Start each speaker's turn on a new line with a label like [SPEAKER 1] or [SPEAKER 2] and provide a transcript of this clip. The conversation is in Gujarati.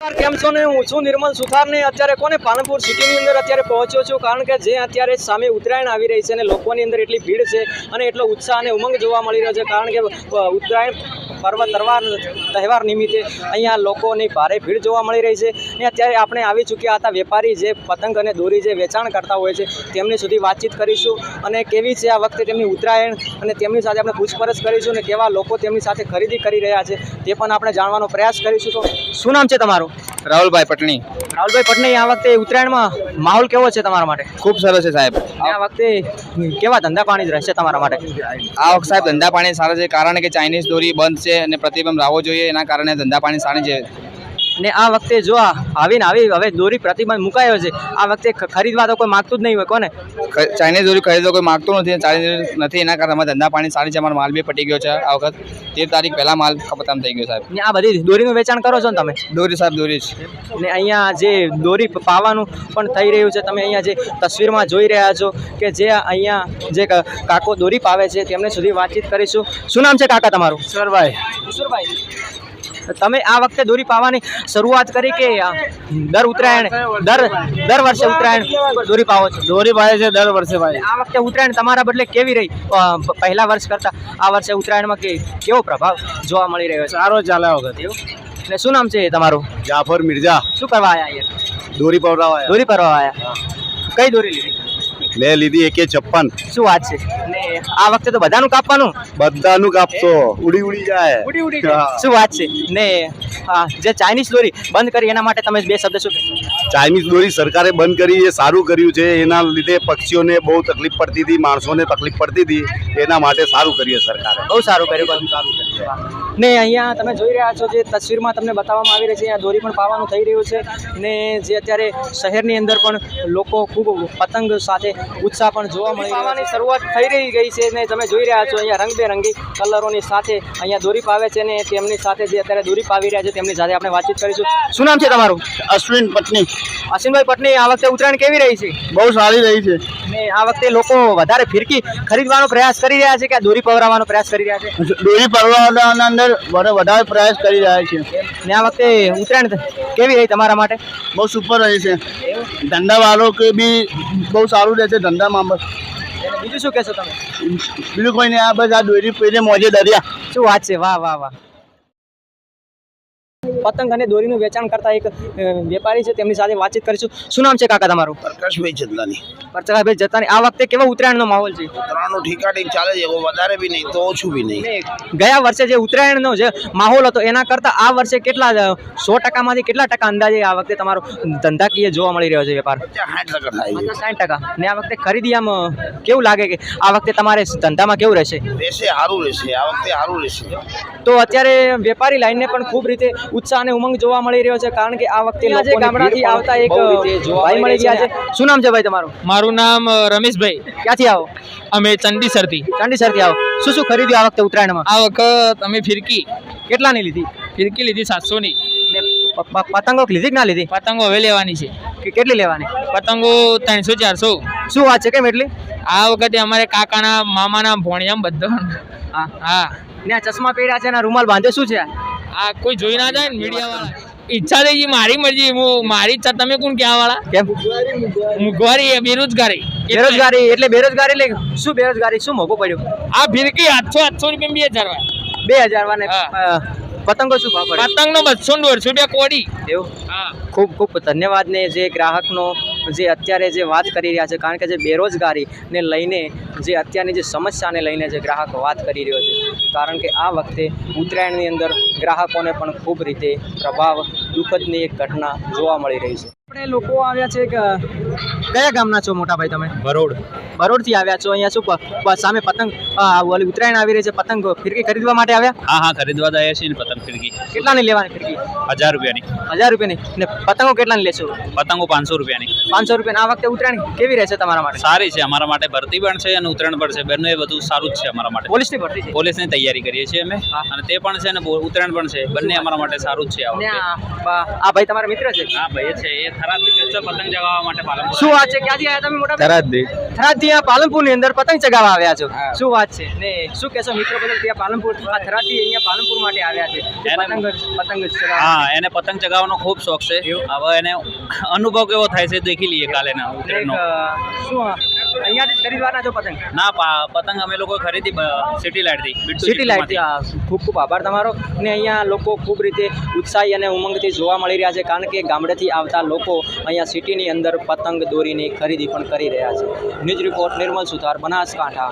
[SPEAKER 1] કેમ છો ને? હું છું નિર્મલ સુથાર ને અત્યારે કોને પાલનપુર સિટીની અંદર અત્યારે પહોંચ્યો છું? કારણ કે જે અત્યારે સામે ઉત્તરાયણ આવી રહી છે અને લોકોની અંદર એટલી ભીડ છે અને એટલો ઉત્સાહ અને ઉમંગ જોવા મળી રહ્યો છે. કારણ કે ઉત્તરાયણ પર્વ તહેવાર તહેવાર નિમિત્તે અહીંયા લોકોની ભારે ભીડ જોવા મળી રહી છે. અને અત્યારે આપણે આવી ચૂક્યા હતા વેપારી જે પતંગ અને દોરી જે વેચાણ કરતા હોય છે તેમની સુધી વાતચીત કરીશું અને કેવી છે આ વખતે તેમની ઉત્તરાયણ અને તેમની સાથે આપણે પૂછપરછ કરીશું અને કેવા લોકો તેમની સાથે ખરીદી કરી રહ્યા છે તે પણ આપણે જાણવાનો પ્રયાસ કરીશું. તો શું નામ છે તમારું?
[SPEAKER 2] રાહુલભાઈ પટણી.
[SPEAKER 1] રાહુલભાઈ પટણી આ વખતે ઉત્તરાયણમાં માહોલ કેવો છે તમારા માટે?
[SPEAKER 2] ખૂબ સરસ છે સાહેબ.
[SPEAKER 1] આ વખતે કેવા ધંધા પાણી રહેશે તમારા માટે?
[SPEAKER 2] આ વખત સાહેબ ધંધા પાણી સારા છે કારણ કે ચાઇનીઝ દોરી બંધ છે. અને પ્રતિબંધ લાવવો જોઈએ. એના કારણે ધંધા પાણી સારી છે
[SPEAKER 1] ને આ વખતે જો આ આવીને આવી હવે દોરી પ્રતિબંધ મુકાયો છે. આ વખતે ખરીદવા તો કોઈ માગતું જ નહીં હોય કોને?
[SPEAKER 2] ચાઇનીઝ દોરી ખરીદવા કોઈ માગતું નથી ચાઇનીઝ નથી એના કારણે અમારા ધંધા પાણી સારી છે અમારો માલ બી પટી ગયો છે આ વખત. તેર તારીખ પહેલાં માલ ખતમ થઈ ગયો સાહેબ.
[SPEAKER 1] ને આ બધી દોરીનું વેચાણ કરો છો ને તમે?
[SPEAKER 2] દોરી સાહેબ દોરી જ.
[SPEAKER 1] ને અહીંયા જે દોરી પાવાનું પણ થઈ રહ્યું છે તમે અહીંયા જે તસવીરમાં જોઈ રહ્યા છો કે જે અહીંયા જે ક- કાકો દોરી પાવે છે તેમને સુધી વાતચીત કરીશું. શું નામ છે કાકા તમારું?
[SPEAKER 2] સરભાઈ
[SPEAKER 1] ઈશ્વરભાઈ તમે આ વખતે દોરી પાવાની શરૂઆત કરી કે દર ઉત્તરાયણ દર દર વર્ષે ઉત્તરાયણ દોરી પાવો છો?
[SPEAKER 2] દોરી પાવે છે દર વર્ષે ભાઈ
[SPEAKER 1] આ વખતે ઉત્તરાયણ તમારા બદલે કેવી રહી? પહેલા વર્ષ કરતા આ વર્ષે ઉત્તરાયણમાં કે કેવો પ્રભાવ જોવા મળી રહ્યો છે?
[SPEAKER 2] સારો ચાલે વખત
[SPEAKER 1] એવું? શું નામ છે તમારું?
[SPEAKER 2] જાફર મિર્ઝા.
[SPEAKER 1] શું કરવા આવ્યા અહીંયા?
[SPEAKER 2] દોરી પરવા
[SPEAKER 1] દોરી પરવા આવ્યા કઈ દોરી લીધી?
[SPEAKER 2] મેં લીધી એકે છપ્પન.
[SPEAKER 1] શું વાત છે? આ વખતે તો બધાનું કાપવાનું?
[SPEAKER 2] બધાનું કાપતો ઉડી ઉડી જાય.
[SPEAKER 1] ઉડી ઉડી શું વાત છે? ને જે ચાઇનીઝ દોરી બંધ કરી એના માટે તમે બે શબ્દ શું કહેશો?
[SPEAKER 3] ચાઇનીઝ દોરી સરકારે બંધ કરી એ સારું કર્યું છે. એના લીધે પક્ષીઓને બહુ તકલીફ પડતી હતી માણસોને તકલીફ પડતી હતી. એના માટે સારું કર્યું સરકારે.
[SPEAKER 1] બહુ સારું કર્યું સારું ને અહીંયા તમે જોઈ રહ્યા છો જે તસવીરમાં તમને બતાવવામાં આવી રહી છે અહીંયા દોરી પણ પાવાનું થઈ રહ્યું છે ને જે અત્યારે શહેરની અંદર પણ લોકો ખૂબ પતંગ સાથે ઉત્સાહ પણ જોવા મળી પાવાની શરૂઆત થઈ રહી ગઈ છે ને તમે જોઈ રહ્યા છો અહીંયા રંગબેરંગી કલરોની સાથે અહીંયા દોરી પાવે છે ને તેમની સાથે જે અત્યારે દોરી પાવી રહ્યા છે તેમની સાથે આપણે વાતચીત કરીશું. શું નામ છે તમારું?
[SPEAKER 3] અશ્વિન પત્ની.
[SPEAKER 1] અશ્વિનભાઈ પટની આ વખતે ઉત્તરાયણ કેવી રહી છે?
[SPEAKER 3] બહુ સારી રહી છે.
[SPEAKER 1] ને આ વખતે લોકો વધારે ફિરકી ખરીદવાનો પ્રયાસ કરી રહ્યા છે કે આ દોરી પવરાવવાનો પ્રયાસ કરી રહ્યા છે?
[SPEAKER 3] દોરી પવરાવવાના અંદર વધારે પ્રયાસ કરી રહ્યા છે.
[SPEAKER 1] ને આ વખતે ઉત્તરાયણ કેવી રહી તમારા માટે?
[SPEAKER 3] બહુ સુપર રહી છે. ધંધા વાળો કે બી બહુ સારું રહે છે ધંધામાં બસ.
[SPEAKER 1] બીજું શું કહેશો તમે?
[SPEAKER 3] બીજું કોઈ નહીં આ બસ આ દોરી પહેરે મોજે દરિયા.
[SPEAKER 1] શું વાત છે? વાહ વાહ વાહ. પતંગ અને દોરીનું વેચાણ કરતા એક વેપારી છે તેમની સાથે વાતચીત કરીશું. શું નામ છે કાકા તમારું?
[SPEAKER 3] પ્રકાશભાઈ જતલાની.
[SPEAKER 1] પ્રકાશભાઈ જતલાની. આ વખતે કેવો ઉત્તરાયણનો માહોલ છે?
[SPEAKER 3] ઉત્તરાયણનો ઠીકાઠીક ચાલે છે વધારે બી નહીં તો ઓછું બી નહીં.
[SPEAKER 1] ગયા વર્ષે જે ઉત્તરાયણનો જે માહોલ હતો એના કરતાં આ વર્ષે કેટલા સો ટકામાંથી કેટલા ટકા અંદાજે આ વખતે તમારો ધંધાકીય જોવા મળી રહ્યો છે વેપાર?
[SPEAKER 3] સાઠ ટકા થાય
[SPEAKER 1] સાઠ ટકા. ને આ વખતે ખરીદી આમ કેવું લાગે કે આ વખતે તમારે ધંધામાં કેવું રહેશે?
[SPEAKER 3] રહેશે સારું રહેશે આ વખતે સારું રહેશે.
[SPEAKER 1] તો અત્યારે વેપારી લાઈનને પણ ખૂબ રીતે ઉત્સાહ અને ઉમંગ જોવા મળી રહ્યો છે કારણ કે આ વખતે આજે ગામડાથી આવતા એક ભાઈ મળી ગયા છે. શું નામ છે ભાઈ તમારું?
[SPEAKER 4] મારું નામ રમેશભાઈ.
[SPEAKER 1] ક્યાંથી આવો?
[SPEAKER 4] અમે ચંડીસરથી.
[SPEAKER 1] ચંડીસરથી આવો. શું શું ખરીદ્યું આ વખતે ઉત્તરાયણમાં?
[SPEAKER 4] આ વખત અમે ફિરકી.
[SPEAKER 1] કેટલાની લીધી?
[SPEAKER 4] ફિરકી લીધી સાતસોની.
[SPEAKER 1] ને પતંગો લીધી કે ના લીધી?
[SPEAKER 4] પતંગો હવે લેવાની છે.
[SPEAKER 1] કે કેટલી લેવાની?
[SPEAKER 4] પતંગો ત્રણસો ચારસો.
[SPEAKER 1] શું વાત છે? કેમ એટલી?
[SPEAKER 4] આ વખતે અમારે કાકાના મામાના ભોણિયામ બધો.
[SPEAKER 1] હા.
[SPEAKER 4] હા.
[SPEAKER 1] ને ચશ્મા પહેર્યા છે અને રૂમાલ બાંધે શું છે? આ?
[SPEAKER 4] કોઈ જોઈ ના જાય ને મીડિયા વાળા ઈચ્છા થઈ ગઈ મારી મરજી. હું મારી ઈચ્છા તમે કોણ ક્યાં વાળા
[SPEAKER 1] કેમ?
[SPEAKER 4] મોંઘવારી એ બેરોજગારી.
[SPEAKER 1] બેરોજગારી એટલે બેરોજગારી એટલે શું બેરોજગારી? શું મોકો પડ્યું?
[SPEAKER 4] આ ફિરકી આઠસો આઠસો રૂપિયા બે હજાર વાળા.
[SPEAKER 1] બે હજાર વાને પતંગો શું ભાવ
[SPEAKER 4] પતંગનો બસો દોઢસો રૂપિયા કોડી
[SPEAKER 1] એવું?
[SPEAKER 4] હા.
[SPEAKER 1] ખૂબ ખૂબ ધન્યવાદ ને જે ગ્રાહકનો જે અત્યારે જે વાત કરી રહ્યા છે, કારણ કે જે બેરોજગારીને લઈને જે અત્યારની જે સમસ્યાને લઈને જે ગ્રાહક વાત કરી રહ્યો છે, કારણ કે આ વખતે ઉત્તરાયણની અંદર ગ્રાહકોને પણ ખૂબ રીતે પ્રભાવ, દુઃખદની એક ઘટના જોવા મળી રહી છે. આપણે લોકો આવ્યા છે કે, કયા ગામના છો મોટા ભાઈ તમે?
[SPEAKER 2] બરોડ
[SPEAKER 1] બરોડથી આવ્યા છો? અહીંયા શું સામે પતંગ ઓલી ઉત્તરાયણ આવી રહી છે. પતંગ ફિરકી ખરીદવા માટે આવ્યા?
[SPEAKER 5] હા હા ખરીદવા આવ્યા છીએ ને પતંગ ફિરકી.
[SPEAKER 1] કેટલાની લેવાની ફિરકી?
[SPEAKER 5] હજાર રૂપિયાની.
[SPEAKER 1] હજાર રૂપિયાની? ને પતંગો કેટલાની લેશો?
[SPEAKER 5] પતંગો પાંચસો રૂપિયાની.
[SPEAKER 1] પાંચસો રૂપિયા આ વખતે ઉત્તરાયણ કેવી રહેશે તમારા માટે?
[SPEAKER 5] સારી છે. અમારા માટે ભરતી પણ છે અને ઉત્તરાયણ પણ છે. બંને બધું સારું જ છે અમારા માટે.
[SPEAKER 1] પોલીસની ભરતી છે?
[SPEAKER 5] પોલીસની તૈયારી કરીએ છીએ અમે. અને તે પણ છે અને ઉત્તરાયણ પણ છે. બંને અમારા માટે સારું જ છે આ
[SPEAKER 1] આ ભાઈ તમારા મિત્ર છે?
[SPEAKER 5] હા ભાઈ છે. એ થરાદથી પતંગ જગાવવા માટે
[SPEAKER 1] શું વાત છે? ક્યાંથી આવ્યા તમે મોટા ભાઈ? થરાદથી? ત્યાં પાલનપુરની અંદર પતંગ ચગાવવા આવ્યા છો. શું વાત છે? ને શું કહેશો મિત્રો બદલ? ત્યાં પાલનપુર થરાથી અહીંયા પાલનપુર માટે આવ્યા છે. પતંગ પતંગ
[SPEAKER 5] હા એને પતંગ ચગાવવાનો ખૂબ શોખ છે. હવે એને અનુભવ કેવો થાય છે દેખી લઈએ કાલે ના
[SPEAKER 1] શું અહીંયાથી ખરીદવાના છો પતંગ?
[SPEAKER 5] ના પતંગ અમે લોકો ખરીદી સિટી લાઈટથી
[SPEAKER 1] સિટી
[SPEAKER 5] લાઇટથી.
[SPEAKER 1] ખૂબ ખૂબ આભાર તમારો. ને અહીંયા લોકો ખૂબ રીતે ઉત્સાહી અને ઉમંગથી જોવા મળી રહ્યા છે કારણ કે ગામડેથી આવતા લોકો અહીંયા સિટીની અંદર પતંગ દોરીની ખરીદી પણ કરી રહ્યા છે. News report Nirmal Suthar Banaskantha.